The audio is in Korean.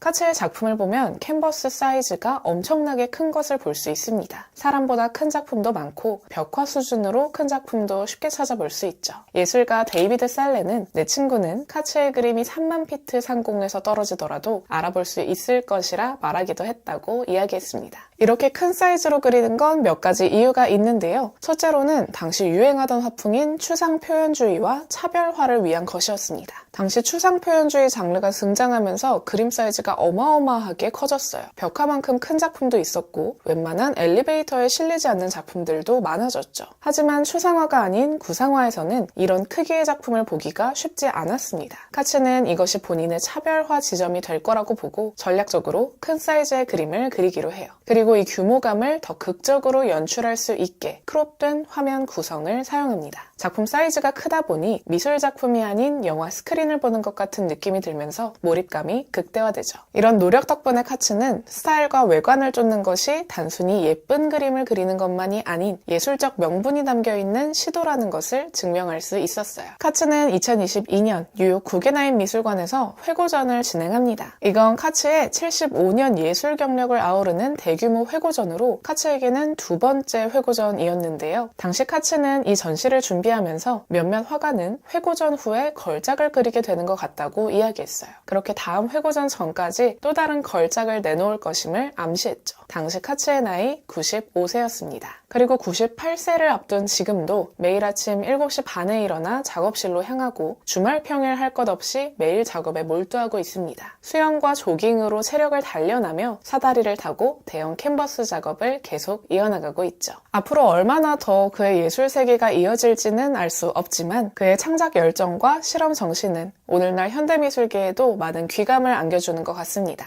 카츠의 작품을 보면 캔버스 사이즈가 엄청나게 큰 것을 볼 수 있습니다. 사람보다 큰 작품도 많고 벽화 수준으로 큰 작품도 쉽게 찾아볼 수 있죠. 예술가 데이비드 살레는 내 친구는 카츠의 그림이 3만 피트 상공에서 떨어지더라도 알아볼 수 있을 것이라 말하기도 했다고 이야기했습니다. 이렇게 큰 사이즈로 그리는 건 몇 가지 이유가 있는데요. 첫째로는 당시 유행하던 화풍인 추상 표현주의와 차별화를 위한 것이었습니다. 당시 추상 표현주의 장르가 등장하면서 그림 사이즈가 어마어마하게 커졌어요. 벽화만큼 큰 작품도 있었고 웬만한 엘리베이터에 실리지 않는 작품들도 많아졌죠. 하지만 추상화가 아닌 구상화에서는 이런 크기의 작품을 보기가 쉽지 않았습니다. 카츠는 이것이 본인의 차별화 지점이 될 거라고 보고 전략적으로 큰 사이즈의 그림을 그리기로 해요. 그리고 이 규모감을 더 극적으로 연출할 수 있게 크롭된 화면 구성을 사용합니다. 작품 사이즈가 크다 보니 미술 작품이 아닌 영화 스크린을 보는 것 같은 느낌이 들면서 몰입감이 극대화되죠. 이런 노력 덕분에 카츠는 스타일과 외관을 쫓는 것이 단순히 예쁜 그림을 그리는 것만이 아닌 예술적 명분이 담겨 있는 시도라는 것을 증명할 수 있었어요. 카츠는 2022년 뉴욕 구겐하임 미술관에서 회고전을 진행합니다. 이건 카츠의 75년 예술 경력을 아우르는 대규모 회고전으로 카츠에게는 두 번째 회고전이었는데요. 당시 카츠는 이 전시를 준비하면서 몇몇 화가는 회고전 후에 걸작을 그리게 되는 것 같다고 이야기했어요. 그렇게 다음 회고전 전까지 또 다른 걸작을 내놓을 것임을 암시했죠. 당시 카츠의 나이 95세였습니다. 그리고 98세를 앞둔 지금도 매일 아침 7시 반에 일어나 작업실로 향하고 주말 평일 할 것 없이 매일 작업에 몰두하고 있습니다. 수영과 조깅으로 체력을 단련하며 사다리를 타고 대형 캔버스 작업을 계속 이어나가고 있죠. 앞으로 얼마나 더 그의 예술 세계가 이어질지는 알 수 없지만 그의 창작 열정과 실험 정신은 오늘날 현대미술계에도 많은 귀감을 안겨주는 것 같습니다.